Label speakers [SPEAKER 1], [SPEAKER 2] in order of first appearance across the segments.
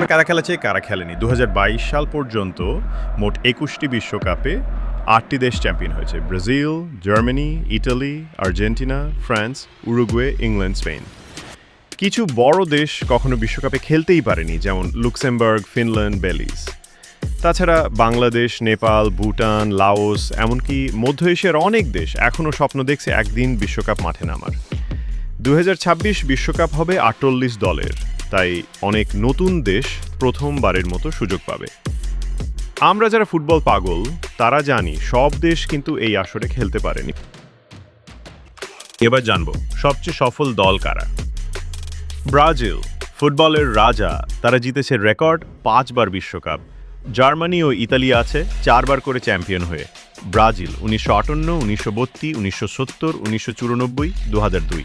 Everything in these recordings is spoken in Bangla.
[SPEAKER 1] বিশ্বকাপে কারা খেলেছে? কারা খেলেনি? দু হাজার বাইশ সাল পর্যন্ত মোট একুশটি বিশ্বকাপে আটটি দেশ চ্যাম্পিয়ন হয়েছে। Brazil, Germany, Italy, Argentina, France, Uruguay, England, Spain. কিছু বড় দেশ কখনো বিশ্বকাপে খেলতেই পারেনি, যেমন লুক্সেমবার্গ, ফিনল্যান্ড, বেলিজ। তাছাড়া বাংলাদেশ, নেপাল, ভুটান, লাওস, এমনকি মধ্য এশিয়ার অনেক দেশ এখনও স্বপ্ন দেখছে একদিন বিশ্বকাপ মাঠে নামার। দু বিশ্বকাপ হবে আটচল্লিশ দলের। তাই অনেক নতুন দেশ প্রথমবারের মতো সুযোগ পাবে। আমরা যারা ফুটবল পাগল, তারা জানি সব দেশ কিন্তু এই আসরে খেলতে পারেনি। এবার জানব, সবচেয়ে সফল দল কারা? ব্রাজিল, ফুটবলের রাজা, তারা জিতেছে রেকর্ড পাঁচবার বিশ্বকাপ। জার্মানি ও ইতালি আছে চারবার করে চ্যাম্পিয়ন হয়ে। ব্রাজিল উনিশশো আটান্ন, উনিশশো বত্রিশ, উনিশশো সত্তর, উনিশশো চুরানব্বই দু দুই।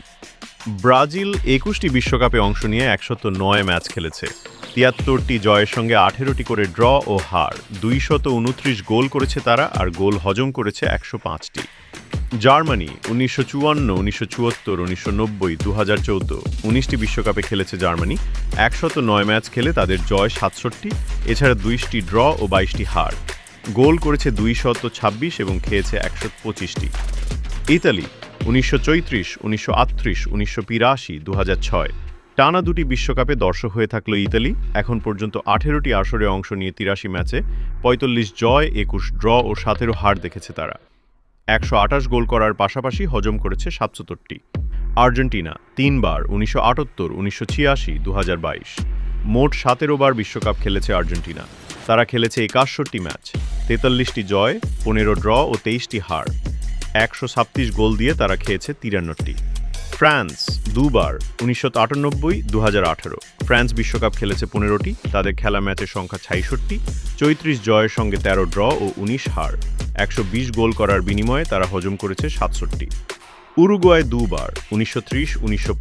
[SPEAKER 1] ব্রাজিল একুশটি বিশ্বকাপে অংশ নিয়ে একশত নয় ম্যাচ খেলেছে। তিয়াত্তরটি জয়ের সঙ্গে আঠেরোটি করে ড্র ও হার। দুইশত উনত্রিশ গোল করেছে তারা আর গোল হজম করেছে একশো পাঁচটি। জার্মানি উনিশশো চুয়ান্ন, উনিশশো চুয়াত্তর, উনিশশো নব্বই দু হাজার চৌদ্দ, উনিশটি বিশ্বকাপে খেলেছে জার্মানি। একশত নয় ম্যাচ খেলে তাদের জয় সাতষট্টি, এছাড়া দুইশটি ড্র ও বাইশটি হার। গোল করেছে দুইশত ছাব্বিশ এবং খেয়েছে একশো পঁচিশটি। ইতালি উনিশশো চৈত্রিশ, উনিশশো আটত্রিশ, উনিশশো বিরাশি দু টানা দুটি বিশ্বকাপে দর্শক হয়ে থাকল ইতালি। এখন পর্যন্ত আঠেরোটি আসরে অংশ নিয়ে তিরাশি ম্যাচে পঁয়তাল্লিশ জয়, একুশ ড্র ও সতেরো হার দেখেছে তারা। একশো আঠাশ গোল করার পাশাপাশি হজম করেছে সাতসত্তরটি। আর্জেন্টিনা তিনবার, উনিশশো আটাত্তর, উনিশশো ছিয়াশি দু মোট সতেরো বার বিশ্বকাপ খেলেছে আর্জেন্টিনা। তারা খেলেছে একাশষট্টি ম্যাচ, তেতাল্লিশটি জয়, পনেরো ড্র ও তেইশটি হার। একশো ছাব্বিশ গোল দিয়ে তারা খেয়েছে তিরান্নটি। ফ্রান্স দুবার, উনিশশো আটানব্বই দু ফ্রান্স বিশ্বকাপ খেলেছে পনেরোটি, তাদের খেলা ম্যাচের সংখ্যা ছাইষট্টি, চৌত্রিশ জয়ের সঙ্গে তেরো ড্র ও উনিশ হার। একশো বিশ গোল করার বিনিময়ে তারা হজম করেছে সাতষট্টি। উরুগুয়ায় দুবার, উনিশশো ত্রিশ, উনিশশো